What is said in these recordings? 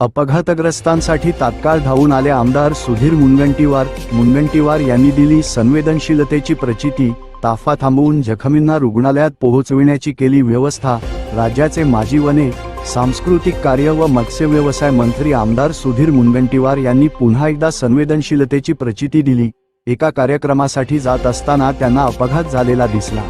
अपघातग्रस्तांसाठी तात्काळ धावून आले आमदार सुधीर मुनगंटीवार. मुनगंटीवार यांनी दिली संवेदनशीलतेची प्रचिती ताफा थांबवून जखमींना रुग्णालयात पोहोचविण्याची केली व्यवस्था राज्याचे माजी वने सांस्कृतिक कार्य व मत्स्य व्यवसाय मंत्री आमदार सुधीर मुनगंटीवार यांनी पुन्हा एकदा संवेदनशीलतेची प्रचिती दिली. एका कार्यक्रमासाठी जात असताना त्यांना अपघात झालेला दिसला.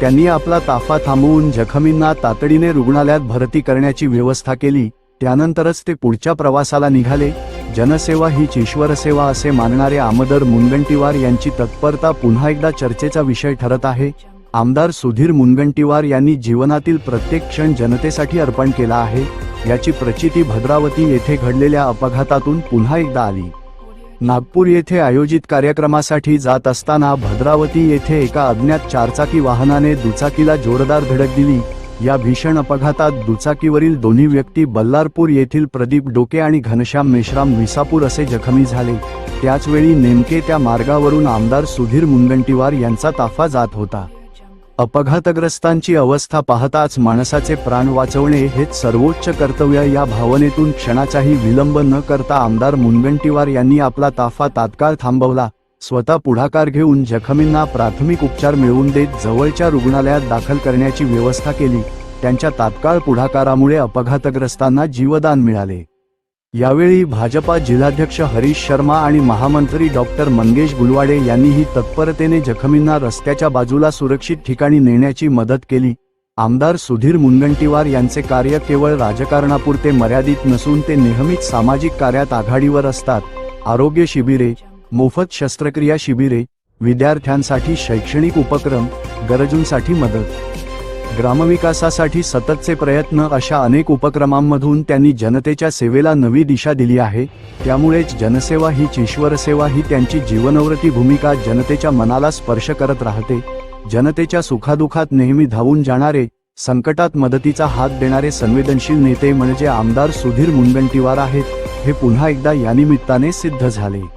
त्यांनी आपला ताफा थांबवून जखमींना तातडीने रुग्णालयात भरती करण्याची व्यवस्था केली. त्यानंतरच ते पुढच्या प्रवासाला निघाले. जनसेवा हीच ईश्वरसेवा असे मानणारे आमदार मुनगंटीवार यांची तत्परता पुन्हा एकदा चर्चेचा विषय ठरत आहे. आमदार सुधीर मुनगंटीवार यांनी जीवनातील प्रत्येक क्षण जनतेसाठी अर्पण केला आहे. याची प्रचिती भद्रावती येथे घडलेल्या अपघातातून पुन्हा एकदा आली. नागपूर येथे आयोजित कार्यक्रमासाठी जात असताना भद्रावती येथे एका अज्ञात चारचाकी वाहनाने दुचाकीला जोरदार धडक दिली. या भीषण अपघातात दुचाकीवरील दोन्ही व्यक्ती बल्लारपूर येथील प्रदीप डोके आणि घनश्याम मेश्राम विसापूर असे जखमी झाले. त्याचवेळी नेमके त्या मार्गावरून आमदार सुधीर मुनगंटीवार यांचा ताफा जात होता. अपघातग्रस्तांची अवस्था पाहताच माणसाचे प्राण वाचवणे हेच सर्वोच्च कर्तव्य या भावनेतून क्षणाचाही विलंब न करता आमदार मुनगंटीवार यांनी आपला ताफा तात्काळ थांबवला. स्वतः पुढाकार घेऊन जखमींना प्राथमिक उपचार मिळवून देत जवळच्या रुग्णालयात दाखल करण्याची व्यवस्था केली. त्यांच्या तात्काळ पुढाकारामुळे अपघातग्रस्तांना जीवदान मिळाले. यावेळी भाजपा जिल्हाध्यक्ष हरीश शर्मा आणि महामंत्री डॉक्टर मंगेश गुलवाडे यांनीही तत्परतेने जखमींना रस्त्याच्या बाजूला सुरक्षित ठिकाणी नेण्याची मदत केली. आमदार सुधीर मुनगंटीवार यांचे कार्य केवळ राजकारणापुरते मर्यादित नसून ते नेहमीच सामाजिक कार्यात आघाडीवर असतात. आरोग्य शिबिरे मोफत शस्त्रक्रिया शिबिरे विद्यार्थ्यांसाठी शैक्षणिक उपक्रम गरजूंसाठी मदत. ग्रामविकासासाठी सततचे प्रयत्न अशा अनेक उपक्रमांमधून त्यांनी जनतेच्या सेवेला नवी दिशा दिली आहे. त्यामुळेच जनसेवा हीच ईश्वर सेवा ही त्यांची जीवनवृत्ती भूमिका जनतेच्या मनाला स्पर्श करत राहते. जनतेच्या सुखादुखात नेहमी धावून जाणारे संकटात मदतीचा हात देणारे संवेदनशील नेते म्हणजे आमदार सुधीर मुनगंटीवार आहेत. हे पुन्हा एकदा यानिमित्ताने सिद्ध झाले.